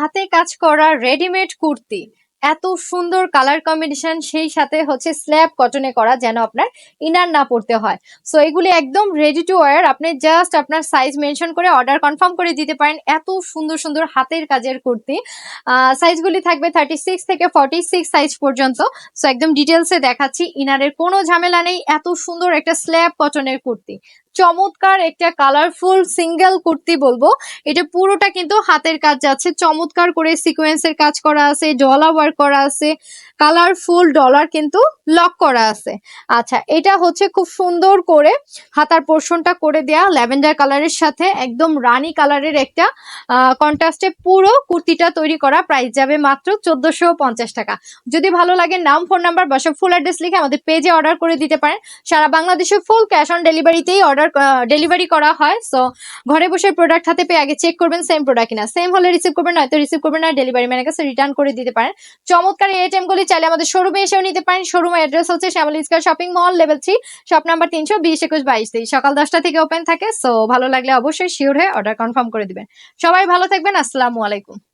হাতে কাজ করা রেডিমেড কুর্তি। এত সুন্দর কালার কম্বিনেশন সেই সাথে হচ্ছে স্ল্যাব কটনে করা যেন আপনার ইনার না পড়তে হয়। সো এগুলি একদম রেডি টু ওয়ার আপনি জাস্ট আপনার সাইজ মেনশন করে অর্ডার কনফার্ম করে দিতে পারেন। এত সুন্দর সুন্দর হাতের কাজের কুর্তি। সাইজগুলি থাকবে থার্টি সিক্স থেকে ফর্টি সিক্স সাইজ পর্যন্ত। সো একদম ডিটেলসে দেখাচ্ছি। ইনারের কোনো ঝামেলা নেই। এত সুন্দর একটা স্ল্যাব কটনের কুর্তি। চমৎকার একটা কালারফুল সিঙ্গেল কুর্তি বলব। এটা পুরোটা কিন্তু হাতের কাজ যাচ্ছে। চমৎকার করে সিকোয়েন্সের কাজ করা আছে ডলা ওয়ার্ক করা আছে কালারফুল ডলার কিন্তু লক করা আছে। আচ্ছা এটা হচ্ছে খুব সুন্দর করে হাতার পোর্শনটা করে দেয়া ল্যাভেন্ডার কালারের সাথে, একদম রানী কালারের একটা কন্ট্রাস্টে পুরো কুর্তিটা তৈরি করা প্রাইস যাবে মাত্র চোদ্দশো টাকা। যদি ভালো লাগে, নাম ফোন নাম্বার বা সব ফুল অ্যাড্রেস লিখে আমাদের পেজে অর্ডার করে দিতে পারেন। সারা বাংলাদেশে ফুল ক্যাশ অন ডেলিভারিতেই অর্ডার ডেলিভারি করা হয়। সো ঘরে বসে প্রোডাক্ট হাতে পেয়ে আগে চেক করবেন সেম প্রোডাক্ট কিনা। সেম হলে রিসিভ করবেন, নয়তো রিসিভ করবেন না ডেলিভারি ম্যানের কাছে রিটার্ন করে দিতে পারেন। চমৎকার এই আইটেমগুলি চাইলে আমাদের শোরুমে এসেও নিতে পারেন। শোরুম অ্যাড্রেস হচ্ছে Shyamal ইস্কার shopping mall level three shop number তিনশো বিশ একুশ বাইশ তেইশ। সকাল দশটা থেকে ওপেন থাকে। সো ভালো লাগলে অবশ্যই শিওর হয়ে অর্ডার কনফার্ম করে দিবেন। সবাই ভালো থাকবেন। আসসালামু আলাইকুম।